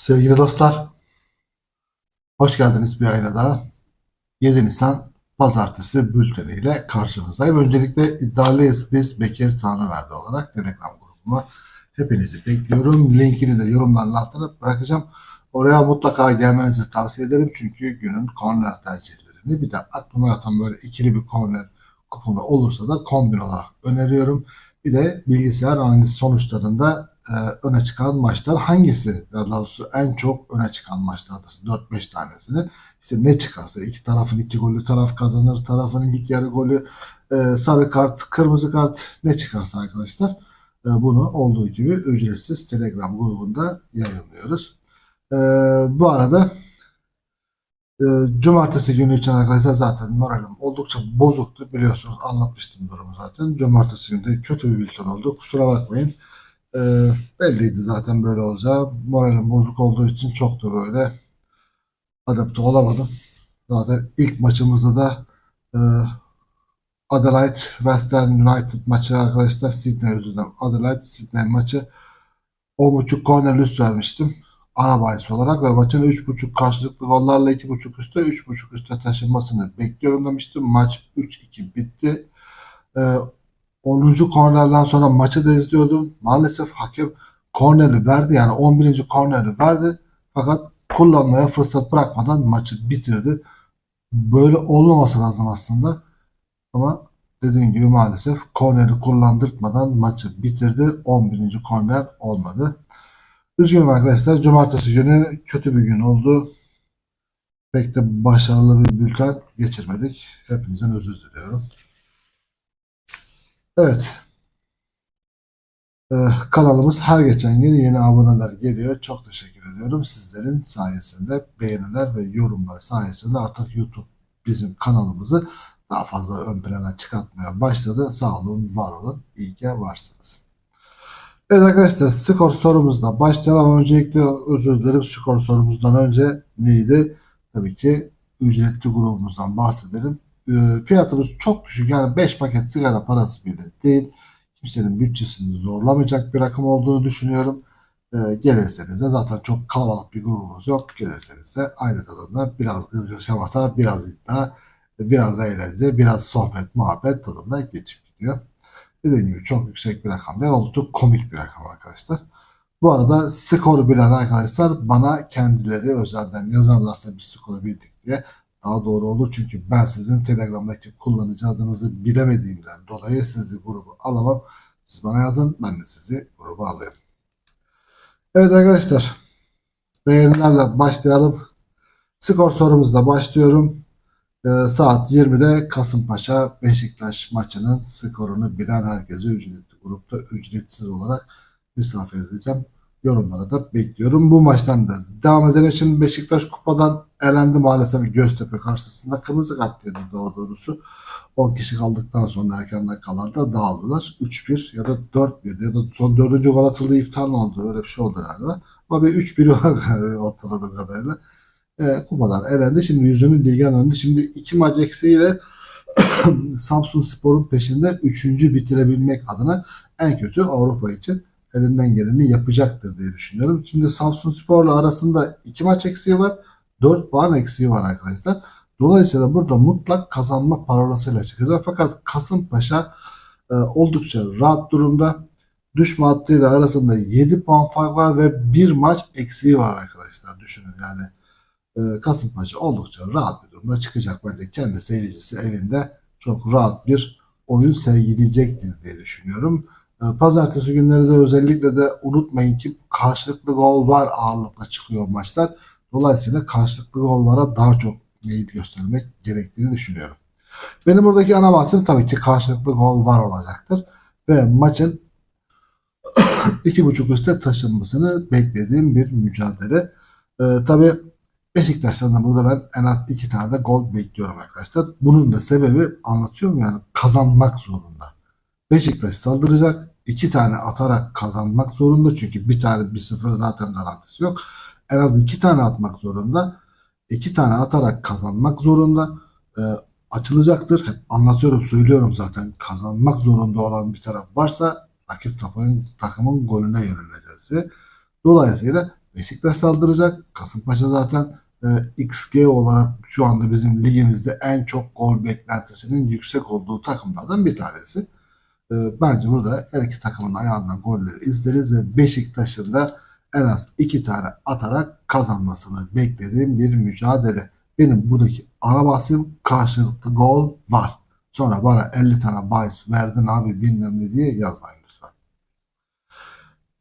Sevgili dostlar, hoş geldiniz bir ayına daha. 7 Nisan Pazartesi bülteniyle karşınızdayım. Öncelikle iddialıyız biz Bekir Tanrıverdi olarak Telegram grubuma. Hepinizi bekliyorum. Linkini de yorumların altına bırakacağım. Oraya mutlaka gelmenizi tavsiye ederim. Çünkü günün korner tercihlerini bir de aklıma yatan böyle ikili bir korner kuponu olursa da kombin olarak öneriyorum. Bir de bilgisayar analiz sonuçlarında e, öne çıkan maçlar hangisi? Daha doğrusu en çok öne çıkan maçlardır. 4-5 tanesini. İşte ne çıkarsa iki tarafın iki golü taraf kazanır. Tarafın ilk yarı golü e, sarı kart, kırmızı kart ne çıkarsa arkadaşlar e, bunu olduğu gibi ücretsiz Telegram grubunda yayınlıyoruz. E, bu arada e, Cumartesi günü için arkadaşlar zaten moralim oldukça bozuktu biliyorsunuz anlatmıştım durumu zaten. Cumartesi günü de kötü bir bülten oldu kusura bakmayın. E, belliydi zaten böyle olacağı. Moralim bozuk olduğu için çok da böyle adapte olamadım. Zaten ilk maçımızda da e, Adelaide Western United maçı arkadaşlar Sydney yüzünden Adelaide Sydney maçı 10.5 korner üst vermiştim ana bahis olarak ve maçın 3.5 karşılıklı gollarla 2.5 üstte 3.5 üstte taşınmasını bekliyorum demiştim. Maç 3-2 bitti. Ee, 10. kornerden sonra maçı da izliyordum. Maalesef hakem korneri verdi yani 11. korneri verdi. Fakat kullanmaya fırsat bırakmadan maçı bitirdi. Böyle olmaması lazım aslında. Ama dediğim gibi maalesef korneri kullandırtmadan maçı bitirdi. 11. korner olmadı. Üzgünüm arkadaşlar. Cumartesi günü kötü bir gün oldu. Pek de başarılı bir bülten geçirmedik. Hepinizden özür diliyorum. Evet. Ee, kanalımız her geçen gün yeni aboneler geliyor. Çok teşekkür ediyorum. Sizlerin sayesinde beğeniler ve yorumlar sayesinde artık YouTube bizim kanalımızı daha fazla ön plana çıkartmaya başladı. Sağ olun, var olun. İyi ki varsınız. Evet arkadaşlar skor sorumuzla başlayalım öncelikle özür dilerim skor sorumuzdan önce neydi? Tabii ki ücretli grubumuzdan bahsedelim. Ee, fiyatımız çok düşük yani 5 paket sigara parası bile değil. Kimsenin bütçesini zorlamayacak bir rakam olduğunu düşünüyorum. Ee, gelirseniz de zaten çok kalabalık bir grubumuz yok. Gelirseniz de aynı tadında biraz gırgır şamata, biraz iddia, biraz eğlence, biraz sohbet, muhabbet tadında geçip gidiyor. Dediğim gibi çok yüksek bir rakam değil. Oldukça komik bir rakam arkadaşlar. Bu arada skoru bilen arkadaşlar bana kendileri özelden yazarlarsa bir skoru bildik diye daha doğru olur. Çünkü ben sizin Telegram'daki kullanıcı adınızı bilemediğimden dolayı sizi grubu alamam. Siz bana yazın ben de sizi gruba alayım. Evet arkadaşlar beğenilerle başlayalım. Skor sorumuzla başlıyorum. Ee, saat 20'de Kasımpaşa Beşiktaş maçının skorunu bilen herkese ücretli grupta ücretsiz olarak misafir edeceğim. Yorumlara da bekliyorum. Bu maçtan da devam edelim. Şimdi Beşiktaş kupadan elendi maalesef Göztepe karşısında. Kırmızı kart yedi daha doğrusu. 10 kişi kaldıktan sonra erken dakikalarda dağıldılar. 3-1 ya da 4-1 ya da son 4. gol atıldı iptal oldu? Öyle bir şey oldu galiba. Ama bir 3-1 var hatırladığım kadarıyla e, kupadan elendi. Şimdi yüzünü Ligan önünde. Şimdi iki maç eksiğiyle Samsun Spor'un peşinde üçüncü bitirebilmek adına en kötü Avrupa için elinden geleni yapacaktır diye düşünüyorum. Şimdi Samsun Spor'la arasında iki maç eksiği var. 4 puan eksiği var arkadaşlar. Dolayısıyla burada mutlak kazanma parolasıyla çıkacak. Fakat Kasımpaşa e, oldukça rahat durumda. Düşme hattıyla arasında 7 puan fark var ve bir maç eksiği var arkadaşlar. Düşünün yani e, Kasımpaşa oldukça rahat bir durumda çıkacak. Bence kendi seyircisi evinde çok rahat bir oyun sergileyecektir diye düşünüyorum. E, pazartesi günleri de özellikle de unutmayın ki karşılıklı gol var ağırlıkla çıkıyor maçlar. Dolayısıyla karşılıklı gollara daha çok meyil göstermek gerektiğini düşünüyorum. Benim buradaki ana bahsim tabii ki karşılıklı gol var olacaktır. Ve maçın iki buçuk üstte taşınmasını beklediğim bir mücadele. Ee, tabii Beşiktaş'tan da burada ben en az iki tane de gol bekliyorum arkadaşlar. Bunun da sebebi anlatıyorum yani kazanmak zorunda. Beşiktaş saldıracak. İki tane atarak kazanmak zorunda. Çünkü bir tane bir sıfır zaten garantisi yok. En az iki tane atmak zorunda. iki tane atarak kazanmak zorunda. E, açılacaktır. Hep anlatıyorum, söylüyorum zaten. Kazanmak zorunda olan bir taraf varsa rakip takımın, takımın golüne yöneleceğiz diye. Dolayısıyla Beşiktaş saldıracak. Kasımpaşa zaten e, XG olarak şu anda bizim ligimizde en çok gol beklentisinin yüksek olduğu takımlardan bir tanesi. E, bence burada her iki takımın ayağından golleri izleriz ve Beşiktaş'ın da en az iki tane atarak kazanmasını beklediğim bir mücadele. Benim buradaki ana bahsim karşılıklı gol var. Sonra bana 50 tane bahis verdin abi bilmem ne diye yazmayın lütfen.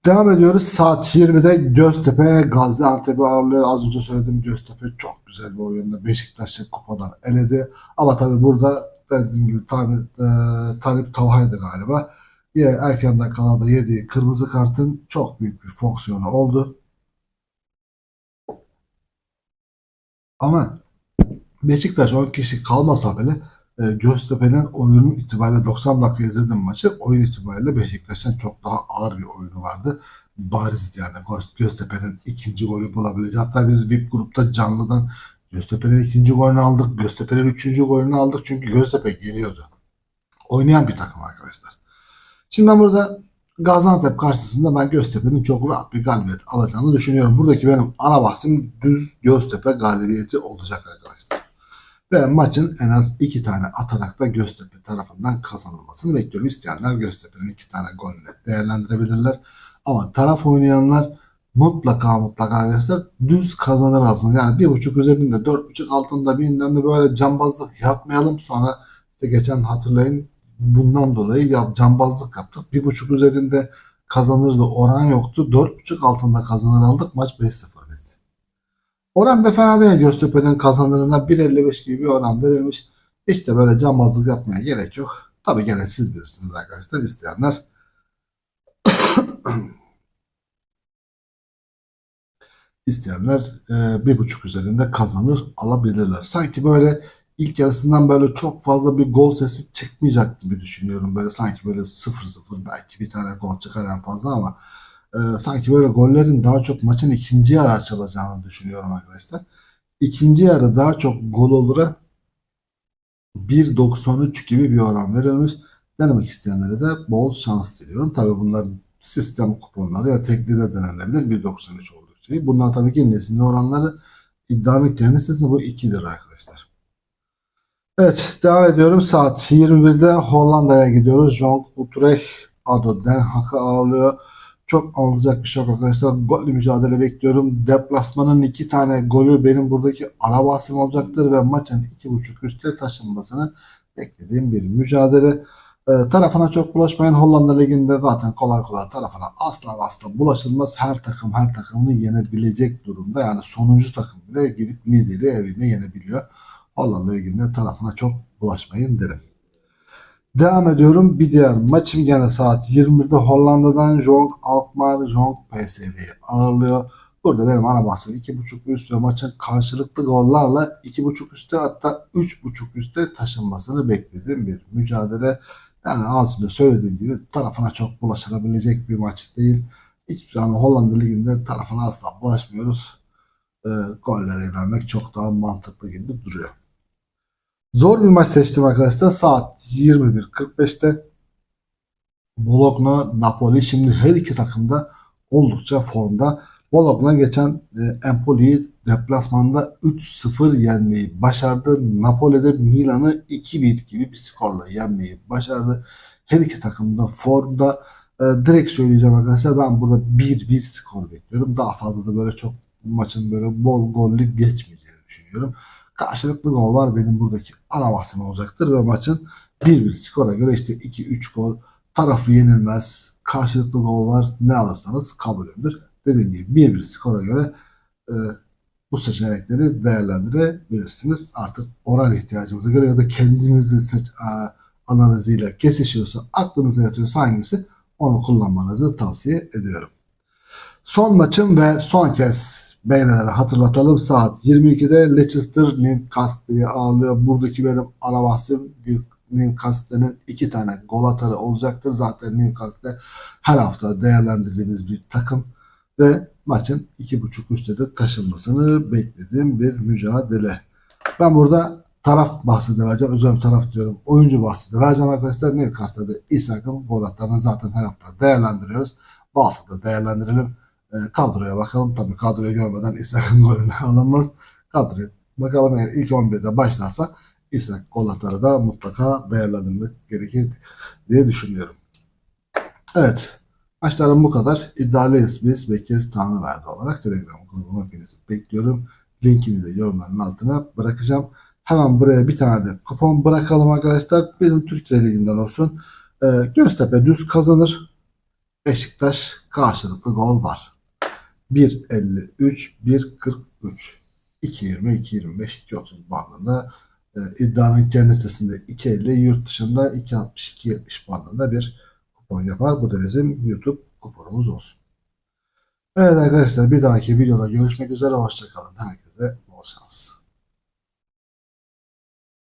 Devam ediyoruz. Saat 20'de Göztepe Gaziantep'i ağırlıyor. Az önce söylediğim Göztepe çok güzel bir oyunda. Beşiktaş'ı kupadan eledi. Ama tabii burada dediğim gibi Talip, e, Talip Tavha'ydı galiba. Yine erken dakikalarda yediği kırmızı kartın çok büyük bir fonksiyonu oldu. Ama Beşiktaş 10 kişi kalmasa bile e, Göztepe'nin oyunun itibariyle 90 dakika izledim maçı. Oyun itibariyle Beşiktaş'tan çok daha ağır bir oyunu vardı. Bariz yani Göz- Göztepe'nin ikinci golü bulabileceği. Hatta biz VIP grupta canlıdan Göztepe'nin ikinci golünü aldık. Göztepe'nin üçüncü golünü aldık. Çünkü Göztepe geliyordu. Oynayan bir takım arkadaşlar. Şimdi ben burada Gaziantep karşısında ben Göztepe'nin çok rahat bir galibiyet alacağını düşünüyorum. Buradaki benim ana bahsim düz Göztepe galibiyeti olacak arkadaşlar. Ve maçın en az iki tane atarak da Göztepe tarafından kazanılmasını bekliyorum. İsteyenler Göztepe'nin iki tane golünü değerlendirebilirler. Ama taraf oynayanlar mutlaka mutlaka arkadaşlar düz kazanır aslında. Yani bir buçuk üzerinde dört buçuk altında birinden de böyle cambazlık yapmayalım. Sonra işte geçen hatırlayın bundan dolayı ya cambazlık yaptık. Bir buçuk üzerinde kazanırdı oran yoktu. Dört buçuk altında kazanır aldık. Maç 5-0 bitti. Oran da fena değil. Göztepe'nin kazanırına 1.55 gibi bir oran verilmiş. İşte böyle cambazlık yapmaya gerek yok. Tabii gene siz bilirsiniz arkadaşlar isteyenler. isteyenler e, bir buçuk üzerinde kazanır alabilirler. Sanki böyle ilk yarısından böyle çok fazla bir gol sesi çıkmayacak gibi düşünüyorum. Böyle sanki böyle 0-0 belki bir tane gol çıkar en fazla ama e, sanki böyle gollerin daha çok maçın ikinci yarı açılacağını düşünüyorum arkadaşlar. İkinci yarı daha çok gol olura 1.93 gibi bir oran verilmiş. Denemek isteyenlere de bol şans diliyorum. Tabii bunların sistem kuponları ya tekli de denenebilir 1.93 olduğu için. Bunlar tabii ki nesinli oranları iddianın kendi sitesinde bu 2 lira arkadaşlar. Evet devam ediyorum. Saat 21'de Hollanda'ya gidiyoruz. Jong Utrecht Ado Den Haag'ı ağırlıyor. Çok alınacak bir şey yok arkadaşlar. Gollü mücadele bekliyorum. Deplasmanın iki tane golü benim buradaki ana bahsim olacaktır ve maçın iki buçuk üstte taşınmasını beklediğim bir mücadele. Ee, tarafına çok bulaşmayın. Hollanda Ligi'nde zaten kolay kolay tarafına asla asla bulaşılmaz. Her takım her takımını yenebilecek durumda. Yani sonuncu takım bile girip lideri evinde yenebiliyor. Hollanda Ligi'nde tarafına çok bulaşmayın derim. Devam ediyorum. Bir diğer maçım gene saat 20'de Hollanda'dan Jong Alkmaar Jong PSV'yi ağırlıyor. Burada benim ana bahsim 2.5 üst ve maçın karşılıklı gollarla 2.5 üstte hatta 3.5 üstte taşınmasını beklediğim bir mücadele. Yani önce söylediğim gibi tarafına çok bulaşılabilecek bir maç değil. Hiçbir zaman Hollanda Ligi'nde tarafına asla bulaşmıyoruz. E, gollere yönelmek çok daha mantıklı gibi duruyor. Zor bir maç seçtim arkadaşlar. Saat 21.45'te Bologna Napoli. Şimdi her iki takım da oldukça formda. Bologna geçen e, Empoli'yi deplasmanda 3-0 yenmeyi başardı. Napoli'de Milan'ı 2-1 gibi bir skorla yenmeyi başardı. Her iki takım da formda. E, direkt söyleyeceğim arkadaşlar ben burada 1-1 skor bekliyorum. Daha fazla da böyle çok maçın böyle bol gollü geçmeyeceğini düşünüyorum. Karşılıklı gol var benim buradaki ana bahsim olacaktır ve maçın 1-1 skora göre işte 2-3 gol tarafı yenilmez. Karşılıklı gol var ne alırsanız kabulümdür. Dediğim gibi 1-1 skora göre e, bu seçenekleri değerlendirebilirsiniz. Artık oran ihtiyacınıza göre ya da kendinizi seç, a, analiziyle kesişiyorsa, aklınıza yatıyorsa hangisi onu kullanmanızı tavsiye ediyorum. Son maçım ve son kez beğenileri hatırlatalım. Saat 22'de Leicester Newcastle'yi ağırlıyor. Buradaki benim ana bahsim Newcastle'nin iki tane gol atarı olacaktır. Zaten Newcastle her hafta değerlendirdiğimiz bir takım ve maçın 2.5 üstte de taşınmasını beklediğim bir mücadele. Ben burada taraf bahsi de vereceğim. Özel taraf diyorum. Oyuncu bahsi de vereceğim arkadaşlar. Newcastle'da Isak'ın gol atlarını zaten her hafta değerlendiriyoruz. Bu hafta da değerlendirelim. E, kadroya bakalım. Tabii kadroyu görmeden İshak'ın golünü alınmaz. Kadroya bakalım eğer ilk 11'de başlarsa İshak gol atarı da mutlaka değerlendirmek gerekir diye düşünüyorum. Evet. Maçlarım bu kadar. İddialıyız biz Bekir Tanrıverdi olarak Telegram grubuma hepinizi bekliyorum. Linkini de yorumların altına bırakacağım. Hemen buraya bir tane de kupon bırakalım arkadaşlar. Bizim Türkiye Ligi'nden olsun. Ee, Göztepe düz kazanır. Beşiktaş karşılıklı gol var. 1.53, 1.43, 2.20, 2.25, 2.30 bandında e, iddianın kendi sitesinde 2.50, yurt dışında 2.60, 2.70 bandında bir kupon yapar. Bu da bizim YouTube kuponumuz olsun. Evet arkadaşlar bir dahaki videoda görüşmek üzere. Hoşçakalın. Herkese bol şans.